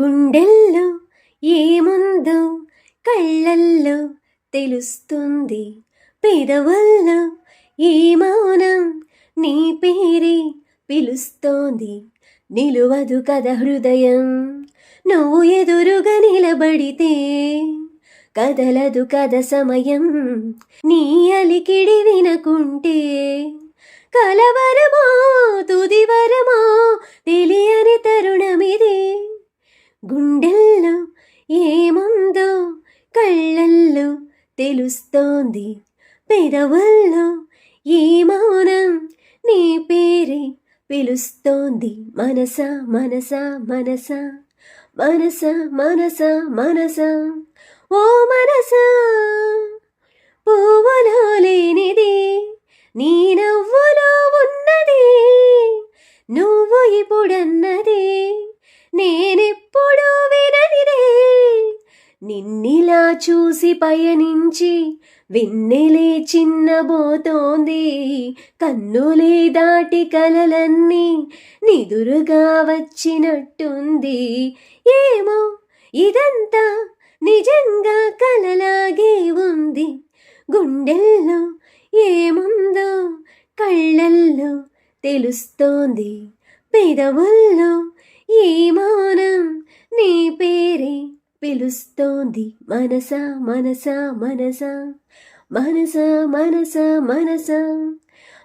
గుండెల్లో ఏముందో కళ్ళల్లో తెలుస్తుంది. పెదవుల్లో ఈ మౌనం నీ పేరే పిలుస్తోంది. నిలువదు కథ హృదయం నువ్వు ఎదురుగా నిలబడితే కదలదు కథ సమయం. నీ అలికిడి వినకుంటే కలవరమో తెలుస్తోంది. పెదవుల్లో ఈ మౌనం నీ పేరే పిలుస్తోంది. మనస మనస మనస మనస మనస మనస ఓ మనస పువ్వులో లేనిది నీ నవ్వులో ఉన్నది నువ్వు ఇప్పుడన్నది నిన్నిలా చూసి పయనించి వెన్నెలే చిన్నబోతోంది కన్నులే దాటి కలలన్నీ నిదురుగా వచ్చినట్టుంది. ఏమో ఇదంతా నిజంగా కలలాగే ఉంది. గుండెల్లో ఏముందో కళ్ళల్లో తెలుస్తోంది. పెదవుల్లో ఈ మౌనం నీ పేరే పిలుస్తోంది. మనసా మనసా మనసా. మనసా మనసా మనసా.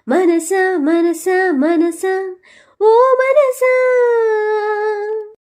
మనసా మనసా మనసా. ఓ మనసా!